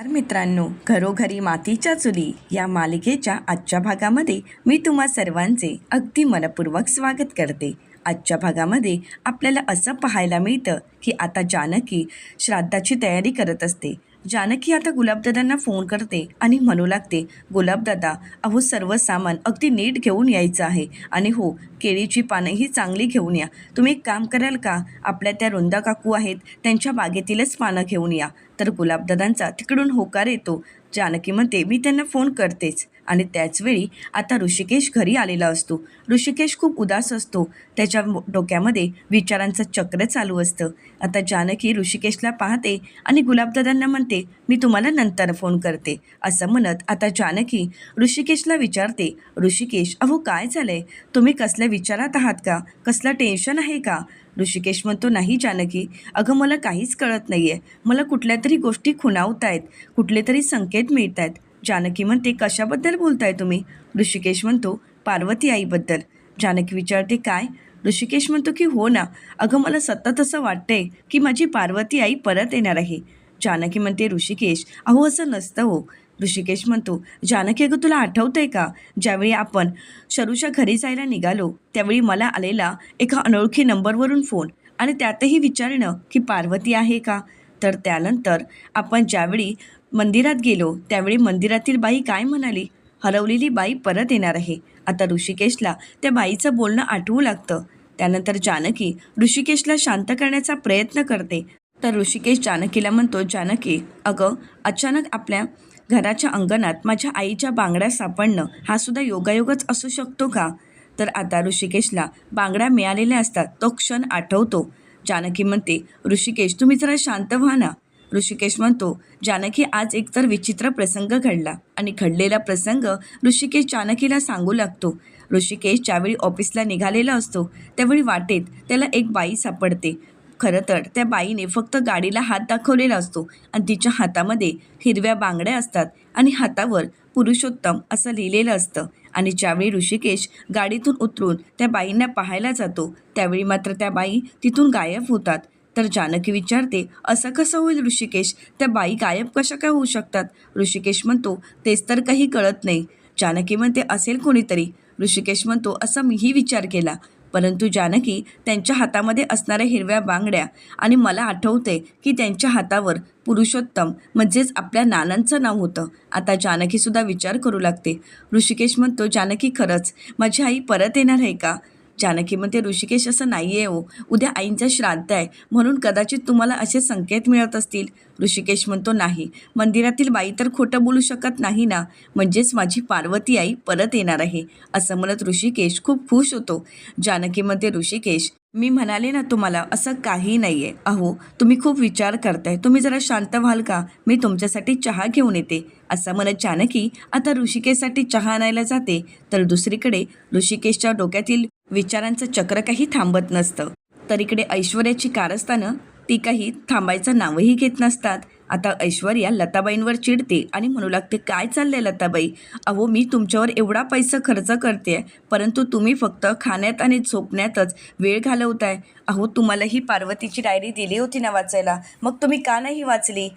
तर मित्रांनो घरोघरी मातीच्या चुली या मालिकेच्या आजच्या भागामध्ये मी तुम्हा सर्वांचे अगदी मनपूर्वक स्वागत करते. आजच्या भागामध्ये आपल्याला असं पाहायला मिळतं की आता जानकी श्राद्धाची तयारी करत असते. जानकी आता गुलाबदादांना फोन करते आणि म्हणू लागते गुलाबदादा अहो सर्व सामान अगदी नीट घेऊन यायचं आहे. आणि हो केळीची पानंही चांगली घेऊन या. तुम्ही एक काम कराल का? आपल्या त्या रुंदा काकू आहेत त्यांच्या बागेतीलच पानं घेऊन या. तर गुलाबदादांचा तिकडून होकार येतो. जानकी म्हणते मी त्यांना फोन करतेच. आणि त्याचवेळी आता ऋषिकेश घरी आलेला असतो. ऋषिकेश खूप उदास असतो. त्याच्या डोक्यामध्ये विचारांचं चक्र चालू असतं. आता जानकी ऋषिकेशला पाहते आणि गुलाबदादांना म्हणते मी तुम्हाला नंतर फोन करते. असं म्हणत आता जानकी ऋषिकेशला विचारते ऋषिकेश अहो काय झालंय? तुम्ही कसल्या विचारात आहात का? कसलं टेन्शन आहे का? ऋषिकेश म्हणतो नाही जानकी अगं मला काहीच कळत नाही आहे मला कुठल्या तरी गोष्टी खुणावत आहेत कुठले तरी संकेत मिळत आहेत जानकी म्हणते कशाबद्दल बोलताय तुम्ही? ऋषिकेश म्हणतो पार्वती आईबद्दल जानकी विचारते काय? ऋषिकेश म्हणतो की हो ना. अगं मला सतत असं वाटतंय की माझी पार्वती आई परत येणार आहे. जानकी म्हणते ऋषिकेश अहो असं नसतं हो. ऋषिकेश म्हणतो जानकी अगं तुला आठवतंय का? ज्यावेळी आपण शरूच्या घरी जायला निघालो त्यावेळी मला आलेला एका अनोळखी नंबरवरून फोन आणि त्यातही विचारणं की पार्वती आहे का? तर त्यानंतर आपण ज्यावेळी मंदिरात गेलो. त्यावेळी मंदिरातील बाई काय म्हणाली? हरवलेली बाई परत येणार आहे. आता ऋषिकेशला त्या बाईचं बोलणं आठवू लागतं. त्यानंतर जानकी ऋषिकेशला शांत करण्याचा प्रयत्न करते. तर ऋषिकेश जानकीला म्हणतो जानकी अगं अचानक आपल्या घराच्या अंगणात माझ्या आईच्या बांगड्या सापडणं हा सुद्धा योगायोगच असू शकतो का? तर आता ऋषिकेशला बांगड्या मिळालेल्या असतात. तो क्षण आठवतो. जानकी म्हणते ऋषिकेश तुम्ही जरा शांत व्हा ना. ऋषिकेश म्हणतो जानकी आज एकतर विचित्र प्रसंग घडला आणि घडलेला प्रसंग ऋषिकेश जानकीला सांगू लागतो. ऋषिकेश ज्यावेळी ऑफिसला निघालेला असतो त्यावेळी वाटेत त्याला एक बाई सापडते. खरं तर त्या बाईने फक्त गाडीला हात दाखवलेला असतो आणि तिच्या हातामध्ये हिरव्या बांगड्या असतात आणि हातावर पुरुषोत्तम असं लिहिलेलं असतं. आणि ज्यावेळी ऋषिकेश गाडीतून उतरून त्या बाईंना पाहायला जातो त्यावेळी मात्र त्या बाई तिथून गायब होतात. तर जानकी विचारते असं कसं होईल ऋषिकेश? त्या बाई गायब कशा काय होऊ शकतात? ऋषिकेश म्हणतो तेच तर काही कळत नाही. जानकी म्हणते असेल कोणीतरी. ऋषिकेश म्हणतो असा मीही विचार केला. परंतु जानकी त्यांच्या हातामध्ये असणाऱ्या हिरव्या बांगड्या आणि मला आठवते की त्यांच्या हातावर पुरुषोत्तम म्हणजेच आपल्या नानांचं नाव होतं. आता जानकीसुद्धा विचार करू लागते. ऋषिकेश म्हणतो जानकी खरंच माझी आई परत येणार आहे का? जानकी म्हणते ऋषिकेश असं नाही आहे हो. उद्या आईंचा श्राद्ध आहे. म्हणून कदाचित तुम्हाला असे संकेत मिळत असतील. ऋषिकेश म्हणतो नाही. मंदिरातील बाई तर खोटं बोलू शकत नाही ना? म्हणजेच माझी पार्वती आई परत येणार आहे. असं म्हणत ऋषिकेश खूप खुश होतो. जानकी म्हणते ऋषिकेश मी म्हणाले ना तुम्हाला असं काही नाही आहे अहो तुम्ही खूप विचार करताय. तुम्ही जरा शांत व्हाल का? मी तुमच्यासाठी चहा घेऊन येते. असं म्हणत जानकी आता ऋषिकेशसाठी चहा आणायला जाते. तर दुसरीकडे ऋषिकेशच्या डोक्यातील विचारांचं चक्र काही थांबत नसतं. तर इकडे ऐश्वर्याची कारस्थानं ती काही थांबायचं नावही घेत नसतात. आता ऐश्वर्या लताबाईंवर चिडते आणि म्हणू लागते काय चाललंय लताबाई? अहो मी तुमच्यावर एवढा पैसा खर्च करते परंतु तुम्ही फक्त खाण्यात आणि झोपण्यातच वेळ घालवताय. अहो तुम्हाला ही पार्वतीची डायरी दिली होती ना वाचायला. मग तुम्ही का नाही वाचली?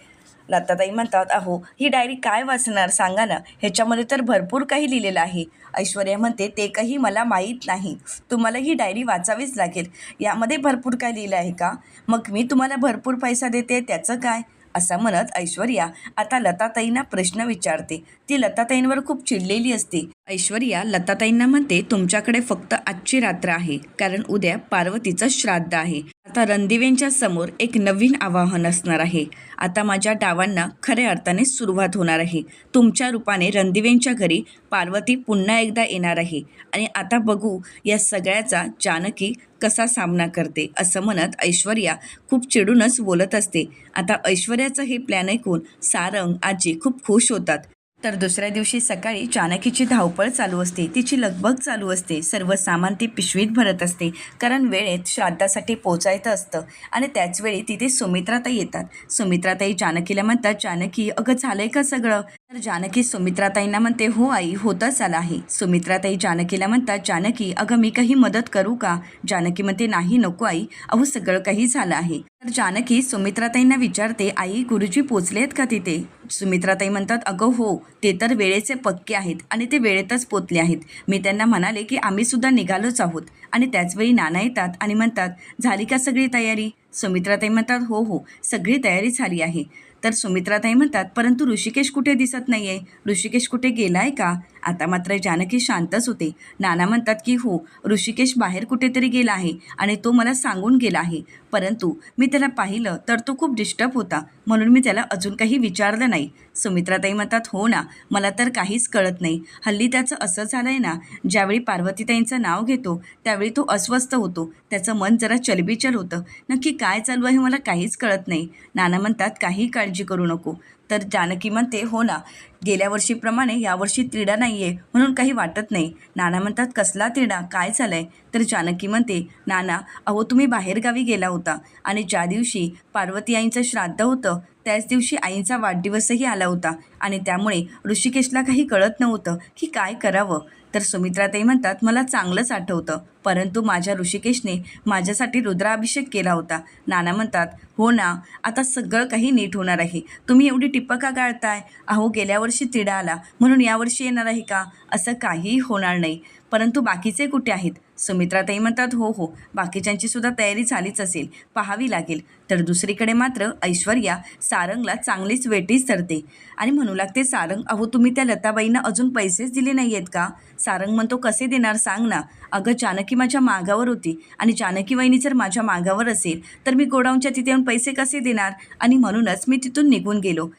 लताताई म्हणतात अहो ही डायरी काय वाचणार? सांगा ना. ह्याच्यामध्ये तर भरपूर काही लिहिलेलं आहे. ऐश्वर्या म्हणते ते काही मला माहीत नाही. तुम्हाला ही डायरी वाचावीच लागेल. यामध्ये भरपूर काय लिहिलं आहे का? मग मी तुम्हाला भरपूर पैसा देते त्याचं काय? असं म्हणत ऐश्वर्या आता लताताईंना प्रश्न विचारते. ती लताताईंवर खूप चिडलेली असते. ऐश्वर्या लताताईंना म्हणते तुमच्याकडे फक्त आजची रात्र आहे. कारण उद्या पार्वतीचं श्राद्ध आहे. आता रणदिवेंच्या समोर एक नवीन आवाहन असणार आहे. आता माझ्या डावांना खऱ्या अर्थाने सुरुवात होणार आहे. तुमच्या रूपाने रणदिवेंच्या घरी पार्वती पुन्हा एकदा येणार आहे. आणि आता बघू या सगळ्याचा जानकी कसा सामना करते असं म्हणत ऐश्वर्या खूप चिडूनच बोलत असते. आता ऐश्वर्याचं हे प्लॅन ऐकून सारंग आजी खूप खुश होतात. तर दुसऱ्या दिवशी सकाळी जानकीची धावपळ चालू असते. तिची लगबग चालू असते. सर्व सामान ती पिशवीत भरत असते. कारण वेळेत श्राद्धासाठी पोचायचं असतं. आणि त्याचवेळी तिथे सुमित्राताई येतात. सुमित्राताई जानकीला म्हणतात जानकी अगं झालंय का सगळं? तर जानकी सुमित्राताईंना म्हणते हो आई होतच आला आहे. सुमित्राताई जानकीला म्हणतात जानकी अगं मी काही मदत करू का? जानकी म्हणते नाही नको आई. अहो सगळं काही झालं आहे. तर जानकी सुमित्राताईंना विचारते आई गुरुजी पोचलेत का तिथे? सुमित्राताई म्हणतात अगं हो. ते तर वेळेचे पक्के आहेत आणि ते वेळेतच पोचले आहेत. मी त्यांना म्हणाले की आम्ही सुद्धा निघालोच आहोत. आणि त्याचवेळी नाना येतात आणि म्हणतात झाली का सगळी तयारी? सुमित्राताई म्हणतात हो हो. सगळी तयारी झाली आहे. तर सुमित्राताई म्हणतात परंतु ऋषिकेश कुठे दिसत नाही आहे ऋषिकेश कुठे गेला आहे का? आता मात्र जानकी शांतच होते. नाना म्हणतात की हो ऋषिकेश बाहेर कुठेतरी गेला आहे आणि तो मला सांगून गेला आहे. परंतु मी त्याला पाहिलं तर तो खूप डिस्टर्ब होता. म्हणून मी त्याला अजून काही विचारलं नाही. सुमित्राताई म्हणतात हो ना मला तर काहीच कळत नाही. हल्ली त्याचं असं झालं आहे ना ज्यावेळी पार्वतीताईंचं नाव घेतो त्यावेळी तो अस्वस्थ होतो. त्याचं मन जरा चलबिचल होतं. नक्की काय चालू आहे मला काहीच कळत नाही. नाना म्हणतात काही काळजी करू नको. तर जानकी म्हणते हो ना गेल्या वर्षीप्रमाणे यावर्षी तिडा नाही आहे म्हणून काही वाटत नाही. नाना म्हणतात कसला तिडा काय झालं आहे तर जानकी म्हणते नाना अहो तुम्ही बाहेरगावी गेला होता आणि ज्या दिवशी पार्वती आईंचं श्राद्ध होतं त्याच दिवशी आईंचा वाढदिवसही आला होता आणि त्यामुळे ऋषिकेशला काही कळत नव्हतं की काय करावं. तर सुमित्राताई म्हणतात मला चांगलंच आठवतं. परंतु माझ्या ऋषिकेशने माझ्यासाठी रुद्राभिषेक केला होता. नाना म्हणतात हो ना आता सगळं काही नीट होणार आहे. तुम्ही एवढी टिप्पा का गाळताय? अहो गेल्या वर्षी तिडा आला. म्हणून यावर्षी येणार आहे का? असं काहीही होणार नाही. परंतु बाकीचे कुठे आहेत? सुमित्राताई म्हणतात हो हो बाकीच्यांची सुद्धा तयारी झालीच असेल पाहावी लागेल. तर दुसरीकडे मात्र ऐश्वर्या सारंगला चांगलीच वेटीच धरते. आणि म्हणू लागते सारंग अहो तुम्ही त्या लताबाईंना अजून पैसेच दिले नाही आहेत का? सारंग म्हणतो कसे देणार सांग ना. अगं जानकी माझ्या मागावर होती. आणि जानकी वहिनी जर माझ्या मागावर असेल तर मी गोडाऊनच्या तिथे येऊन पैसे कसे देणार? आणि म्हणूनच मी तिथून निघून गेलो.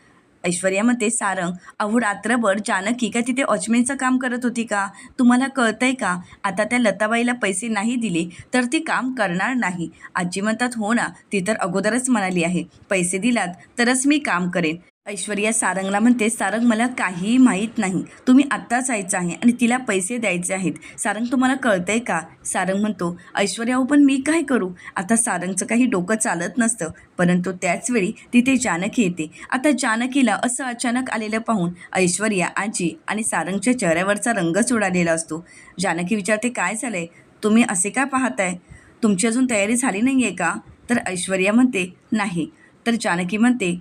ऐश्वर्या मते सारंग अहो रात्रभर जानकी का तिथे वॉचमेनचं काम करत होती का? तुम्हाला कळतंय का? आता त्या लताबाईला पैसे नाही दिले तर ती काम करणार नाही. आजी म्हणतात हो ना ती तर अगोदरच म्हणाली आहे. पैसे दिलात तरच मी काम करेन. ऐश्वर्या सारंगला म्हणते सारंग मला काहीही माहीत नाही. तुम्ही आत्ताच जायचं आहे आणि तिला पैसे द्यायचे आहेत. सारंग तुम्हाला कळतंय का? सारंग म्हणतो ऐश्वर्या हो पण मी काय करू? आता सारंगचं काही डोकं चालत नसतं. परंतु त्याचवेळी तिथे जानकी येते. आता जानकीला असं अचानक आलेलं पाहून ऐश्वर्या आजी आणि सारंगच्या चेहऱ्यावरचा रंगच उडालेला असतो. जानकी विचारते काय झालंय? तुम्ही असे का पाहताय? तुमची अजून तयारी झाली नाही आहे का? तर ऐश्वर्या म्हणते नाही. तर जानकी म्हणते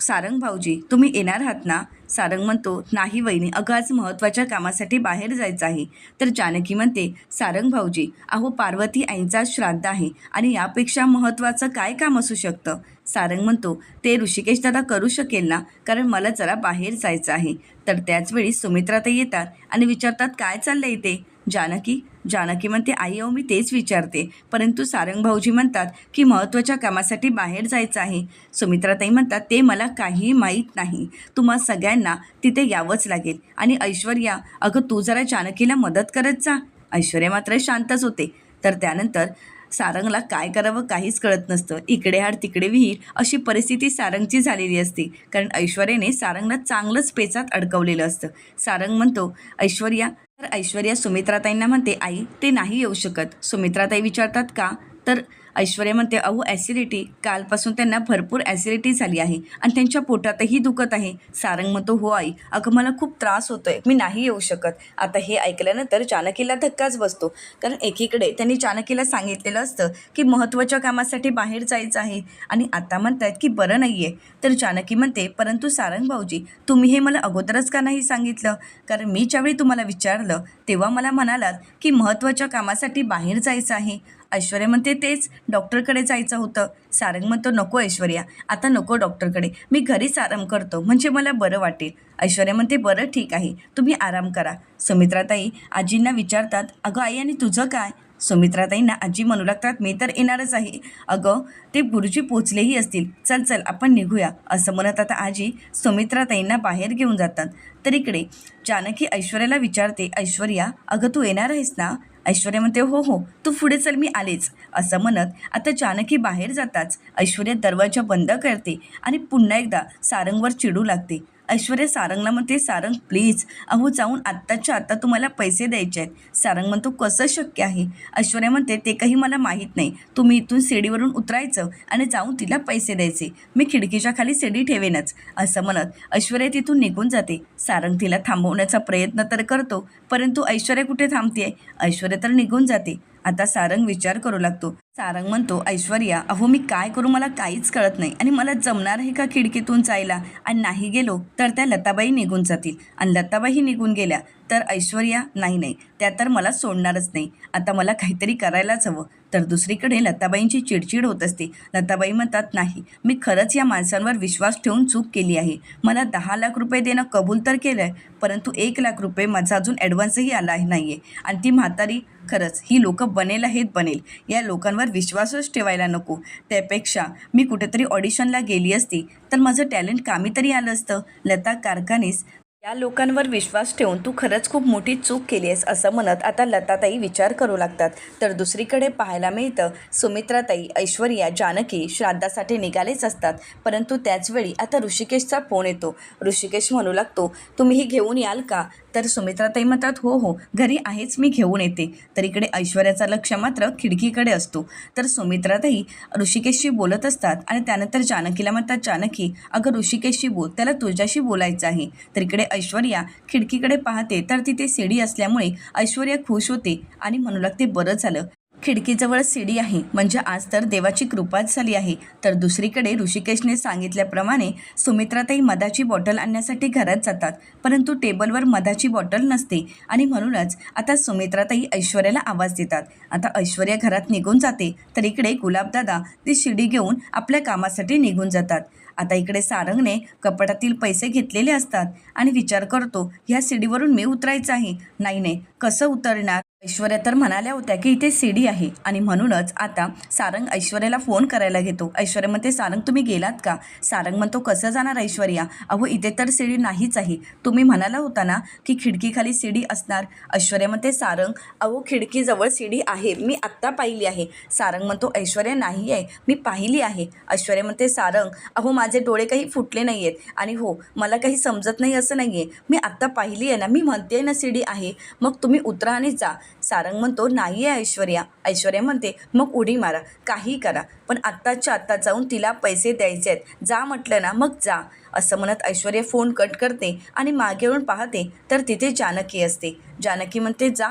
सारंग भाऊजी तुम्ही येणार आहात ना? सारंग म्हणतो नाही वहिनी अगं आज महत्त्वाच्या कामासाठी बाहेर जायचं आहे. तर जानकी म्हणते सारंग भाऊजी अहो पार्वती आईंचा श्राद्ध आहे आणि यापेक्षा महत्त्वाचं काय काम असू शकतं? सारंग म्हणतो ते ऋषिकेश दादा करू शकेल ना? कारण मला जरा बाहेर जायचं आहे. तर त्याचवेळी सुमित्रा ते येतात आणि विचारतात काय चाललंय इथे? जानकी जानकी म्हणते आई अहो मी तेच विचारते. परंतु सारंग भाऊजी म्हणतात की महत्त्वाच्या कामासाठी बाहेर जायचं आहे. सुमित्राताई म्हणतात ते मला काही माहीत नाही. तुम्हा सगळ्यांना तिथे यावंच लागेल. आणि ऐश्वर्या अगं तू जरा जानकीला मदत करत जा. ऐश्वर्या मात्र शांतच होते. तर त्यानंतर सारंगला काय करावं काहीच कळत नसतं. इकडे हाड तिकडे विहीर अशी परिस्थिती सारंगची झालेली असते. कारण ऐश्वर्याने सारंगला चांगलंच पेचात अडकवलेलं असतं. सारंग म्हणतो ऐश्वर्या तर ऐश्वर्या सुमित्राताईंना म्हणते आई ते नाही येऊ शकत. सुमित्राताई विचारतात का? तर ऐश्वर्या म्हणते अहो ॲसिडिटी कालपासून त्यांना भरपूर ॲसिडिटी झाली आहे आणि त्यांच्या पोटातही दुखत आहे. सारंग म्हणतो हो आई. अगं मला खूप त्रास होतोय. मी नाही येऊ शकत. आता हे ऐकल्यानंतर जानकीला धक्काच बसतो. कारण एकीकडे त्यांनी जानकीला सांगितलेलं असतं की महत्त्वाच्या कामासाठी बाहेर जायचं आहे. आणि आता म्हणतात की बरं नाही आहे तर जानकी म्हणते परंतु सारंग भाऊजी तुम्ही हे मला अगोदरच का नाही सांगितलं? कारण मी ज्यावेळी तुम्हाला विचारलं तेव्हा मला म्हणालात की महत्त्वाच्या कामासाठी बाहेर जायचं आहे. ऐश्वर्या म्हणते तेच डॉक्टरकडे जायचं होतं. सारंग म्हणतो नको ऐश्वर्या आता नको डॉक्टरकडे. मी घरीच आराम करतो म्हणजे मला बरं वाटेल. ऐश्वर्या म्हणते बरं ठीक आहे. तुम्ही आराम करा. सुमित्राताई आजींना विचारतात अगं आई आणि तुझं काय? सुमित्राताईंना आजी म्हणू लागतात मी तर येणारच आहे. अगं ते गुरुजी पोचलेही असतील. चल चल आपण निघूया. असं म्हणत आता आजी सुमित्राताईंना बाहेर घेऊन जातात. तर इकडे जानकी ऐश्वर्याला विचारते ऐश्वर्या अगं तू येणार आहेस ना? ऐश्वर्या म्हणते हो हो तू पुढे चल मी आलेच. असं म्हणत आता जानकी बाहेर जाताच ऐश्वर्या दरवाजा बंद करते आणि पुन्हा एकदा सारंगवर चिडू लागते. ऐश्वर्या सारंगला म्हणते सारंग प्लीज अहो जाऊन आत्ताच्या आत्ता तुम्हाला पैसे द्यायचे आहेत. सारंग म्हणतो कसं शक्य आहे? ऐश्वर्या म्हणते ते काही मला माहीत नाही. तुम्ही इथून शिडीवरून उतरायचं आणि जाऊन तिला पैसे द्यायचे. मी खिडकीच्या खाली शिडी ठेवेनच. असं म्हणत ऐश्वर्या तिथून निघून जाते. सारंग तिला थांबवण्याचा प्रयत्न तर करतो परंतु ऐश्वर्या कुठे थांबते ऐश्वर्या तर निघून जाते. आता सारंग विचार करू लागतो. सारंग म्हणतो ऐश्वर्या अहो मी काय करू मला काहीच कळत नाही. आणि मला जमणार आहे का खिडकीतून जायला? आणि नाही गेलो तर त्या लताबाई निघून जातील. आणि लताबाई निघून गेल्या तर ऐश्वर्या नाही नाही त्या तर मला सोडणारच नाही. आता मला काहीतरी करायलाच हवं. तर दुसरीकडे लताबाईंची चिडचिड होत असते. लताबाई म्हणतात नाही मी खरंच या माणसांवर विश्वास ठेवून चूक केली आहे. मला दहा लाख रुपये देणं कबूल तर केलं आहे परंतु एक लाख रुपये माझा अजून ॲडव्हान्सही आला आहे नाही आहे आणि ती म्हातारी खरंच ही लोकं बनेल आहेत बनेल. या लोकांवर विश्वासच ठेवायला नको. त्यापेक्षा मी कुठेतरी ऑडिशनला गेली असती तर माझं टॅलेंट कामी तरी आलं असतं. लता कारखानीस या लोकांवर विश्वास ठेवून तू खरंच खूप मोठी चूक केली आहेस असं म्हणत आता लताताई विचार करू लागतात. तर दुसरीकडे पाहायला मिळतं सुमित्राताई ऐश्वर्या जानकी श्राद्धासाठी निघालेच असतात. परंतु त्याचवेळी आता ऋषिकेशचा फोन येतो. ऋषिकेश म्हणू लागतो तुम्ही ही घेऊन याल का? तर सुमित्राताई म्हणतात हो हो घरी आहेच मी घेऊन येते. तर इकडे ऐश्वर्याचा लक्ष मात्र खिडकीकडे असतो. तर सुमित्राताई ऋषिकेशशी बोलत असतात आणि त्यानंतर जानकीला म्हणतात जानकी अगं ऋषिकेशशी बोल त्याला तुझ्याशी बोलायचं आहे. तर इकडे ऐश्वर्या खिडकीकडे पाहते तर तिथे सीडी असल्यामुळे ऐश्वर्या खुश होते आणि म्हणू लागते बरं झालं. खिडकीजवळ सीडी आहे. म्हणजे आज तर देवाची कृपाच झाली आहे. तर दुसरीकडे ऋषिकेशने सांगितल्याप्रमाणे सुमित्राताई मधाची बॉटल आणण्यासाठी घरात जातात. परंतु टेबलवर मधाची बॉटल नसते. आणि म्हणूनच आता सुमित्राताई ऐश्वर्याला आवाज देतात. आता ऐश्वर्या घरात निघून जाते. तर इकडे गुलाबदादा ती शिडी घेऊन आपल्या कामासाठी निघून जातात. आता इकडे सारंगने कपाटातील पैसे घेतलेले असतात. आणि विचार करतो ह्या सीडीवरून मी उतरायचं आहे. नाही नाही. कसं उतरणार? ऐश्वर्या तर म्हणाल्या होत्या की इथे सीडी आहे. आणि म्हणूनच आता सारंग ऐश्वर्याला फोन करायला घेतो. ऐश्वर्या म्हणते सारंग तुम्ही गेलात का? सारंग म्हणतो कसं जाणार ऐश्वर्या? अहो इथे तर सीडी नाहीच आहे. तुम्ही म्हणाला होता ना की खिडकीखाली सीडी असणार? ऐश्वर्या म्हणते सारंग अहो खिडकीजवळ सीडी आहे. मी आत्ता पाहिली आहे. सारंग म्हणतो ऐश्वर्या नाही आहे. मी पाहिली आहे. ऐश्वर्या म्हणते सारंग अहो माझे डोळे काही फुटले नाही आहेत आणि हो मला काही समजत नाही असं नाही आहे मी आत्ता पाहिली आहे ना. मी म्हणते ना सीडी आहे. मग तुम्ही उतरा आणि जा. सारंग म्हणतो नाही आहे ऐश्वर्या. ऐश्वर्या म्हणते मग उडी मारा काही करा पण आत्ताच्या आत्ता जाऊन तिला पैसे द्यायचे आहेत. जा म्हटलं ना मग जा. असं म्हणत ऐश्वर्या फोन कट करते आणि मागेवरून पाहते तर तिथे जानकी असते. जानकी म्हणते जा.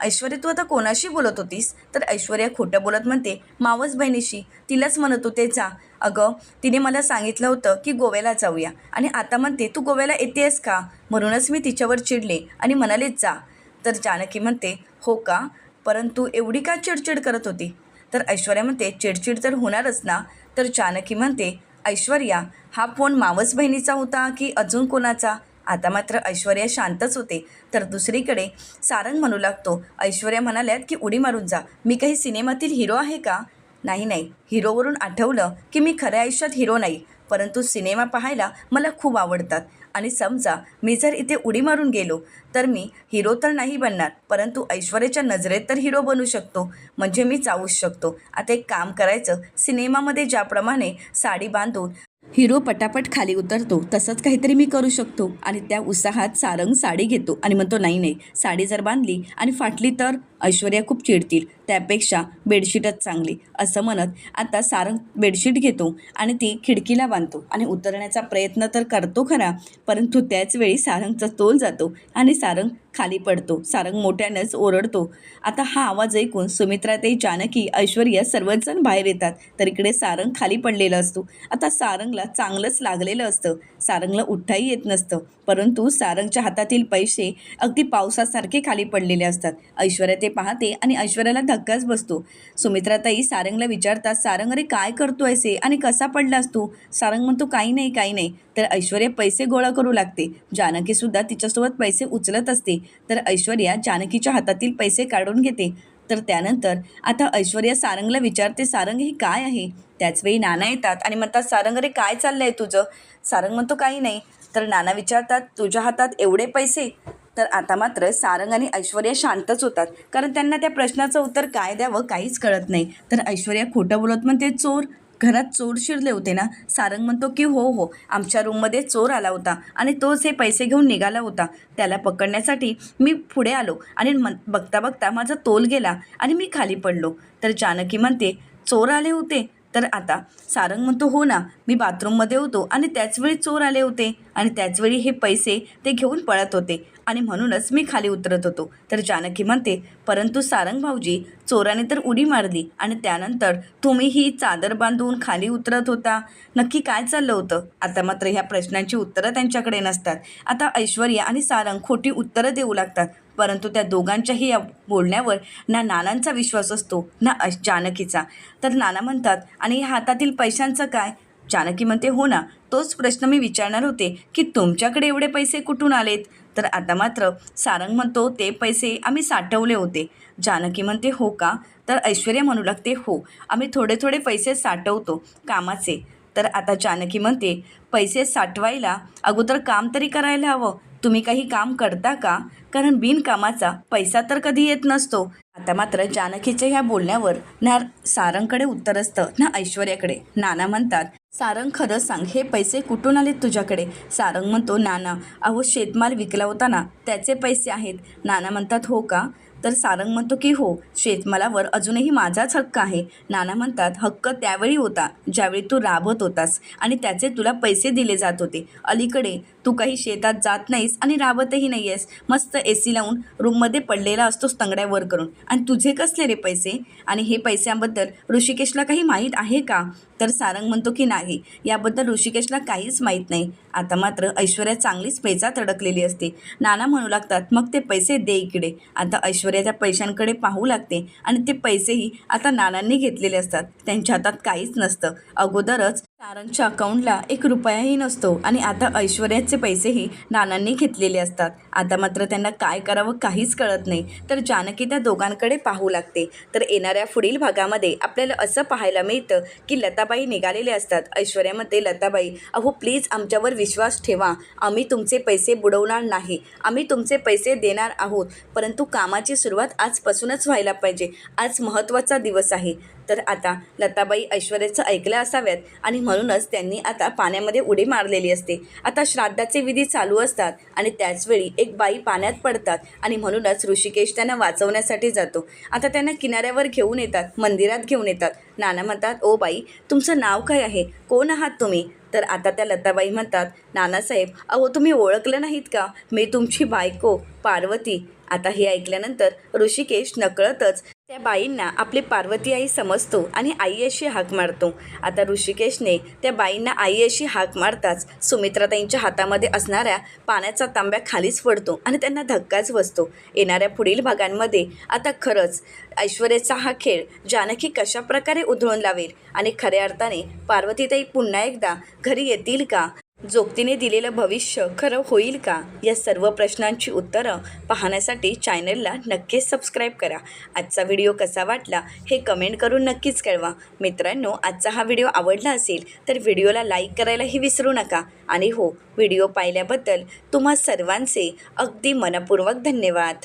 ऐश्वर्या तू आता कोणाशी बोलत होतीस? तर ऐश्वर्या खोटं बोलत म्हणते मावस बहिणीशी तिलाच म्हणत होते जा. अगं तिने मला सांगितलं होतं की गोव्याला जाऊया. आणि आता म्हणते तू गोव्याला येतेस का? म्हणूनच मी तिच्यावर चिडले आणि म्हणाले जा. तर जानकी म्हणते हो का? परंतु एवढी का चिडचिड करत होती? तर ऐश्वर्या म्हणते चिडचिड तर होणारच ना. तर जानकी म्हणते ऐश्वर्या हा फोन मावस बहिणीचा होता की अजून कोणाचा? आता मात्र ऐश्वर्या शांतच होते. तर दुसरीकडे सारंग म्हणू लागतो ऐश्वर्या म्हणाल्यात की उडी मारून जा. मी काही सिनेमातील हिरो आहे का? नाही नाही. हिरोवरून आठवलं की मी खऱ्या आयुष्यात हिरो नाही. परंतु सिनेमा पाहायला मला खूप आवडतात. आणि समजा मी जर इथे उडी मारून गेलो तर मी हिरो तर नाही बनणार परंतु ऐश्वर्याच्या नजरेत तर हिरो बनू शकतो. म्हणजे मी जाऊच शकतो. आता एक काम करायचं. सिनेमामध्ये ज्याप्रमाणे साडी बांधून हिरो पटापट खाली उतरतो तसंच काहीतरी मी करू शकतो. आणि त्या उत्साहात सारंग साडी घेतो आणि म्हणतो नाही नाही साडी जर बांधली आणि फाटली तर ऐश्वर्या खूप चिडतील. त्यापेक्षा बेडशीटच चांगली असं म्हणत आता सारंग बेडशीट घेतो आणि ती खिडकीला बांधतो आणि उतरण्याचा प्रयत्न तर करतो खरा परंतु त्याच वेळी सारंगचा तोल जातो आणि सारंग खाली पडतो. सारंग मोठ्यानंच ओरडतो. आता हा आवाज ऐकून सुमित्रा ते जानकी ऐश्वर्या सर्वजण बाहेर येतात. तर इकडे सारंग खाली पडलेला असतो. आता सारंगला चांगलंच लागलेलं असतं. सारंगला उठताही येत नसतं. परंतु सारंगच्या हातातील पैसे अगदी पावसासारखे खाली पडलेले असतात. ऐश्वर्या ते पाहते आणि ऐश्वर्याला धक्काच बसतो. सुमित्राताई सारंगला विचारतात सारंग अरे काय करतो ऐसे आणि कसा पडलास तू? सारंग म्हणतो काही नाही काही नाही. तर ऐश्वर्या पैसे गोळा करू लागते. जानकीसुद्धा तिच्यासोबत पैसे उचलत असते. तर ऐश्वर्या जानकीच्या हातातील पैसे काढून घेते. तर त्यानंतर आता ऐश्वर्या सारंगला विचारते सारंग हे काय आहे? त्याचवेळी नाना येतात आणि म्हणतात सारंग अरे काय चाललं आहे तुझं? सारंग म्हणतो काही नाही. तर नाना विचारतात तुझ्या हातात एवढे पैसे? तर आता मात्र सारंग आणि ऐश्वर्या शांतच होतात. कारण त्यांना त्या प्रश्नाचं उत्तर काय द्यावं काहीच कळत नाही. तर ऐश्वर्या खोटं बोलत म्हणते चोर घरात चोर शिरले होते ना? सारंग म्हणतो की हो हो आमच्या रूममध्ये चोर आला होता आणि तोच हे पैसे घेऊन निघाला होता. त्याला पकडण्यासाठी मी पुढे आलो आणि मन बघता बघता माझा तोल गेला आणि मी खाली पडलो. तर जानकी म्हणते चोर आले होते? तर आता सारंग म्हणतो हो ना मी बाथरूममध्ये होतो आणि त्याचवेळी चोर आले होते आणि त्याचवेळी हे पैसे ते घेऊन पळत होते आणि म्हणूनच मी खाली उतरत होतो. तर जानकी म्हणते परंतु सारंग भाऊजी चोराने तर उडी मारली आणि त्यानंतर तुम्ही ही चादर बांधून खाली उतरत होता. नक्की काय चाललं होतं? आता मात्र ह्या प्रश्नांची उत्तरं त्यांच्याकडे नसतात. आता ऐश्वर्या आणि सारंग खोटी उत्तरं देऊ लागतात. परंतु त्या दोघांच्याही या बोलण्यावर ना नानांचा विश्वास असतो ना अश जानकीचा. तर नाना म्हणतात आणि हातातील पैशांचं काय? जानकी म्हणते हो ना तोच प्रश्न मी विचारणार होते की तुमच्याकडे एवढे पैसे कुठून आलेत? तर आता मात्र सारंग म्हणतो ते पैसे आम्ही साठवले होते. जानकी म्हणते हो का? तर ऐश्वर्या म्हणू लागते हो आम्ही थोडे थोडे पैसे साठवतो कामाचे. तर आता जानकी म्हणते पैसे साठवायला अगोदर काम तरी करायला हवं तुम्ही काही काम करता का? कारण बिनकामाचा पैसा तर कधी येत नसतो. आता मात्र जानकीच्या ह्या बोलण्यावर ना सारंगकडे उत्तर असतं ना ऐश्वर्याकडे. नाना म्हणतात सारंग खरं सांग हे पैसे कुठून आलेत तुझ्याकडे? सारंग म्हणतो नाना अहो शेतमाल विकला होता ना त्याचे पैसे आहेत. नाना म्हणतात हो का? तर सारंग म्हणतो की हो शेतमालावर अजूनही माझाच हक्क आहे. नाना म्हणतात हक्क त्यावेळी होता ज्यावेळी तू राबत होतास आणि त्याचे तुला पैसे दिले जात होते. अलीकडे तू काही शेतात जात नाहीस आणि राबतही नाही आहेस मस्त ए सी लावून रूममध्ये पडलेला असतोस तंगड्या वर करून. आणि तुझे कसले रे पैसे? आणि हे पैशांबद्दल ऋषिकेशला काही माहीत आहे का? तर सारंग म्हणतो की नाही याबद्दल ऋषिकेशला काहीच माहीत नाही. आता मात्र ऐश्वर्या चांगलीच पैचात अडकलेली असते. नाना म्हणू लागतात मग ते पैसे दे इकडे. आता ऐश्वर्या त्या पैशांकडे पाहू लागते आणि ते पैसेही आता नानांनी घेतलेले असतात. त्यांच्या हातात काहीच नसतं. अगोदरच सारंगच्या अकाउंटला एक रुपयाही नसतो आणि आता ऐश्वर्याचे पैसेही नानांनी घेतलेले असतात. आता मात्र त्यांना काय करावं काहीच कळत नाही. तर जानकी त्या दोघांकडे पाहू लागते. तर येणाऱ्या पुढील भागामध्ये आपल्याला असं पाहायला मिळतं की लताबाई निघालेले असतात. ऐश्वर्यामध्ये लताबाई अहो प्लीज आमच्यावर विश्वास ठेवा. आम्ही तुमचे पैसे बुडवणार नाही. आम्ही तुमचे पैसे देणार आहोत. परंतु कामाची सुरुवात आजपासूनच व्हायला पाहिजे. आज महत्त्वाचा दिवस आहे. तर आता लताबाई ऐश्वर्याचं ऐकलं असाव्यात आणि म्हणूनच त्यांनी आता पाण्यामध्ये उडी मारलेली असते. आता श्राद्धाचे विधी चालू असतात आणि त्याचवेळी एक बाई पाण्यात पडतात आणि म्हणूनच ऋषिकेश त्यांना वाचवण्यासाठी जातो. आता त्यांना किनाऱ्यावर घेऊन येतात मंदिरात घेऊन येतात. नाना म्हणतात ओ बाई तुमचं नाव काय आहे? कोण आहात तुम्ही? तर आता त्या लताबाई म्हणतात नानासाहेब अहो तुम्ही ओळखलं नाहीत का? मी तुमची बायको पार्वती. आता हे ऐकल्यानंतर ऋषिकेश नकळतच त्या बाईंना आपली पार्वती आई समजतो आणि आई अशी हाक मारतो. आता ऋषिकेशने त्या बाईंना आई अशी हाक मारताच सुमित्राताईंच्या हातामध्ये असणाऱ्या पाण्याचा तांब्या खालीच पडतो आणि त्यांना धक्काच बसतो. येणाऱ्या पुढील भागांमध्ये आता खरंच ऐश्वर्याचा हा खेळ जानकी कशा प्रकारे उधळून लावेल आणि खऱ्या अर्थाने पार्वतीताई पुन्हा एकदा घरी येतील का? जोगतीने दिलेलं भविष्य खरं होईल का? या सर्व प्रश्नांची उत्तरं पाहण्यासाठी चॅनलला नक्कीच सबस्क्राईब करा. आजचा व्हिडिओ कसा वाटला हे कमेंट करून नक्कीच कळवा. मित्रांनो आजचा हा व्हिडिओ आवडला असेल तर व्हिडिओला लाईक करायलाही विसरू नका. आणि हो व्हिडिओ पाहिल्याबद्दल तुम्हा सर्वांचे अगदी मनपूर्वक धन्यवाद.